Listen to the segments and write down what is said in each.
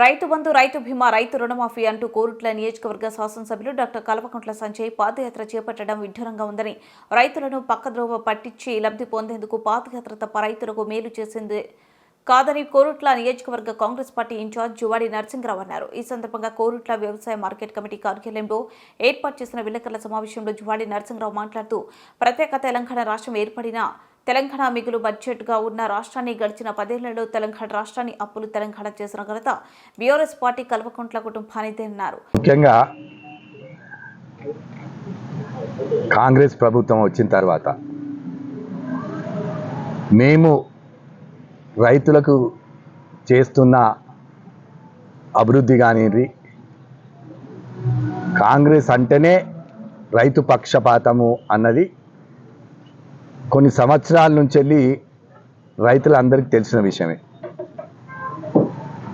రైతు బంధు రైతు బీమా రైతు రుణమాఫీ అంటూ కోరుట్ల నియోజకవర్గ శాసనసభ్యులు డాక్టర్ కల్వకుంట్ల సంజయ్ పాదయాత్ర చేపట్టడం విడ్డూరంగా ఉందని రైతులను పక్కద్రోవ పట్టించి లబ్ధి పొందేందుకు పాదయాత్ర తప్ప రైతులకు మేలు చేసింది కాదని కోరుట్ల నియోజకవర్గ Congress party incharge Juvadi Narasimharao అన్నారు. ఈ సందర్భంగా కోరుట్ల వ్యవసాయ మార్కెట్ కమిటీ కార్యాలయంలో ఏర్పాటు చేసిన విలేకరుల సమావేశంలో జువాడి నరసింహరావు మాట్లాడుతూ ప్రత్యేక తెలంగాణ రాష్ట్రం ఏర్పడిన తెలంగాణ మిగులు బడ్జెట్గా ఉన్న రాష్ట్రాన్ని గడిచిన పదేళ్ళలో తెలంగాణ రాష్ట్రాన్ని అప్పులు తెలంగాణ చేసిన ఘనత బీఆర్ఎస్ పార్టీ కల్వకుంట్ల కుటుంబానిదే అన్నారు ముఖ్యంగా కాంగ్రెస్ ప్రభుత్వం వచ్చిన తర్వాత మేము రైతులకు చేస్తున్న అభివృద్ధి కానివ్వండి కాంగ్రెస్ అంటేనే రైతు పక్షపాతము అన్నది కొన్ని సంవత్సరాల నుంచి వెళ్ళి రైతులందరికీ తెలిసిన విషయమే.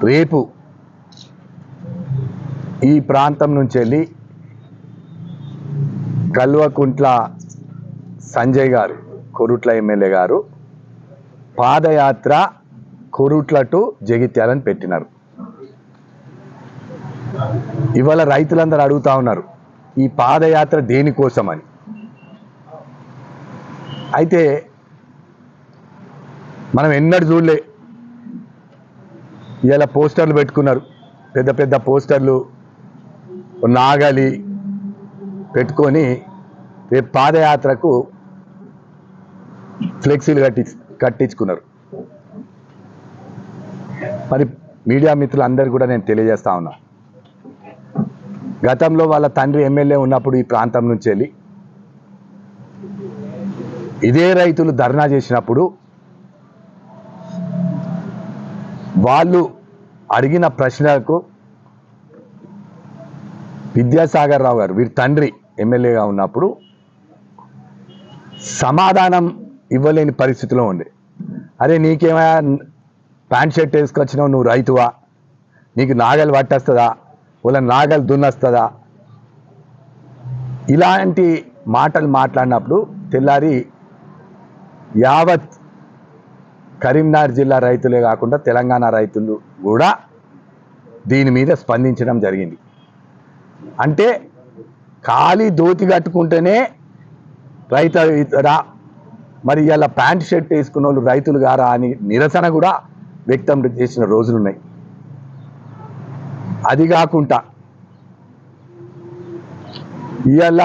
రేపు ఈ ప్రాంతం నుంచి వెళ్ళి కల్వకుంట్ల సంజయ్ గారు కొరుట్ల ఎమ్మెల్యే గారు పాదయాత్ర కొరుట్ల టు జగిత్యాలని పెట్టినారు. ఇవాళ రైతులందరూ అడుగుతా ఉన్నారు ఈ పాదయాత్ర దేనికోసమని? అయితే మనం ఎన్నడూ చూడలే. ఇలా పోస్టర్లు పెట్టుకున్నారు. పెద్ద పెద్ద పోస్టర్లు నాగలి పెట్టుకొని రేపు పాదయాత్రకు ఫ్లెక్సీలు కట్టి కట్టించుకున్నారు. మరి మీడియా మిత్రులందరూ కూడా నేను తెలియజేస్తా ఉన్నా. గతంలో వాళ్ళ తండ్రి ఎమ్మెల్యే ఉన్నప్పుడు ఈ ప్రాంతం నుంచి వెళ్ళి ఇదే రైతులు ధర్నా చేసినప్పుడు వాళ్ళు అడిగిన ప్రశ్నలకు విద్యాసాగర్ రావు గారు వీరి తండ్రి ఎమ్మెల్యేగా ఉన్నప్పుడు సమాధానం ఇవ్వలేని పరిస్థితిలో ఉండే. అరే నీకేమైనా ప్యాంట్ షర్ట్ వేసుకొచ్చినావు నువ్వు రైతువా? నీకు నాగలు పట్టేస్తుందా? వాళ్ళ నాగలు దున్నస్తుందా? ఇలాంటి మాటలు మాట్లాడినప్పుడు తెల్లారి యావత్ కరీంనగర్ జిల్లా రైతులే కాకుండా తెలంగాణ రైతులు కూడా దీని మీద స్పందించడం జరిగింది. అంటే ఖాళీ దోతి కట్టుకుంటేనే రైతు రా మరి ఇలా ప్యాంట్ షర్ట్ వేసుకున్న వాళ్ళు రైతులు గారా అని నిరసన కూడా వ్యక్తం చేసిన రోజులు ఉన్నాయి అది కాకుండా ఇవాళ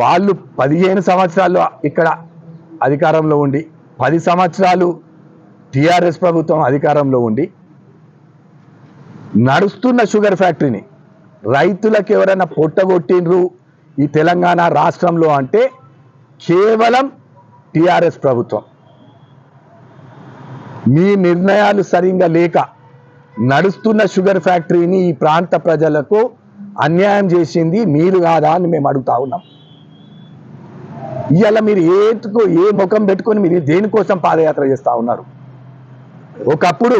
వాళ్ళు పదిహేను సంవత్సరాలు ఇక్కడ అధికారంలో ఉండి పది సంవత్సరాలు టిఆర్ఎస్ ప్రభుత్వం అధికారంలో ఉండి నడుస్తున్న షుగర్ ఫ్యాక్టరీని రైతులకు ఎవరైనా పొట్టగొట్టిండ్రు ఈ తెలంగాణ రాష్ట్రంలో అంటే కేవలం టిఆర్ఎస్ ప్రభుత్వం. మీ నిర్ణయాలు సరిగా లేక నడుస్తున్న షుగర్ ఫ్యాక్టరీని ఈ ప్రాంత ప్రజలకు అన్యాయం చేసింది మీరు కాదా అని మేము అడుగుతా ఉన్నాం. ఇవాళ మీరు ఏటుకో ఏ ముఖం పెట్టుకొని మీరు దేనికోసం పాదయాత్ర చేస్తూ ఉన్నారు? ఒకప్పుడు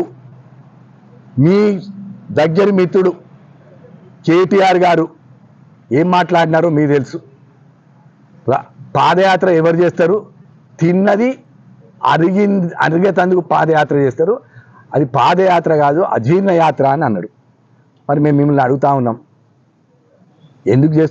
మీ దగ్గర మిత్రుడు కేటీఆర్ గారు ఏం మాట్లాడినారో మీకు తెలుసు. పాదయాత్ర ఎవరు చేస్తారు? తిన్నది అరిగి అరిగేతందుకు పాదయాత్ర చేస్తారు. అది పాదయాత్ర కాదు అజీర్ణ యాత్ర అని అన్నాడు. మరి మేము మిమ్మల్ని అడుగుతా ఉన్నాం. ఎందుకు చేస్తాం